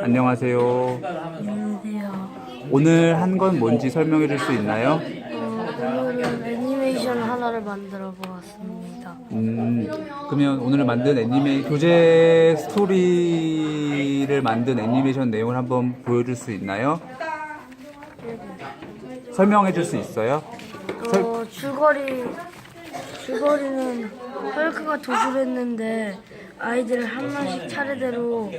안녕하세요. 안녕하세요. 오늘 한 건 뭔지 설명해 줄 수 있나요? 어, 오늘은 애니메이션 하나를 만들어 보았습니다. 음, 그러면 오늘 만든 애니메 교재 스토리를 만든 애니메이션 내용을 한번 보여줄 수 있나요? 설명해 줄 수 있어요? 설- 어, 줄거리 줄거리는 헐크가 도주했는데 아이들을 한 명씩 차례대로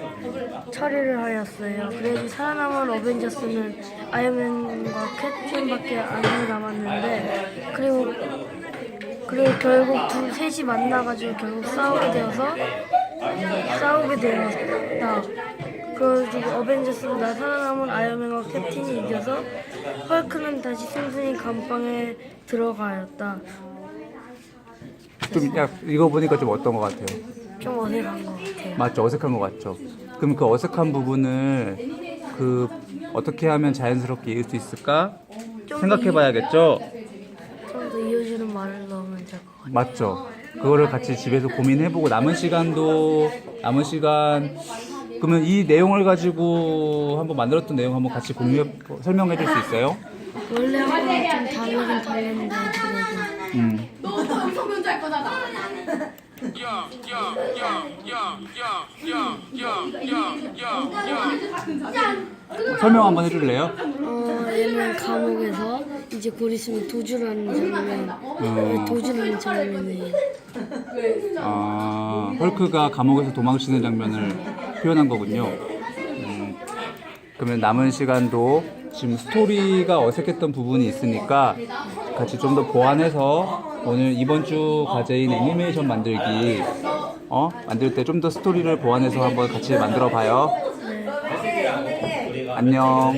처리를 하였어요. 그래도 살아남은 어벤져스는 아이언맨과 캡틴밖에 안 살아남았는데 그리고 그리고 결국 둘 셋이 만나가지고 결국 싸우게 되어서 싸우게 되었다. 그래가지고 어벤져스보다 살아남은 아이언맨과 캡틴이 이겨서 헐크는 다시 순순히 감방에 들어가였다. 좀, 야, 이거 보니까 좀 어떤 것 같아요? 좀 어색한 것 같아요. 맞죠? 어색한 것 같죠? 그럼 그 어색한 부분을 그 어떻게 하면 자연스럽게 이을 수 있을까? 생각해 봐야겠죠? 좀 더 이어지는 말을 넣으면 될 것 같아요. 맞죠? 그거를 같이 집에서 고민해보고 남은 시간도 남은 시간 그러면 이 내용을 가지고 한번 만들었던 내용 한번 같이 공유 설명해 줄 수 있어요? 원래 하고는 좀 다르긴 다른데 그래도 음. 설명 한번 해줄래요? 어 얘는 감옥에서 이제 곧 있으면 도주라는 장면 어. 도주라는 장면이에요. 아, 헐크가 감옥에서 도망치는 장면을 표현한 거군요. 음, 그러면 남은 시간도 지금 스토리가 어색했던 부분이 있으니까 같이 좀 더 보완해서 오늘 이번 주 과제인 애니메이션 만들기 어 만들 때 좀 더 스토리를 보완해서 한번 같이 만들어 봐요. 안녕.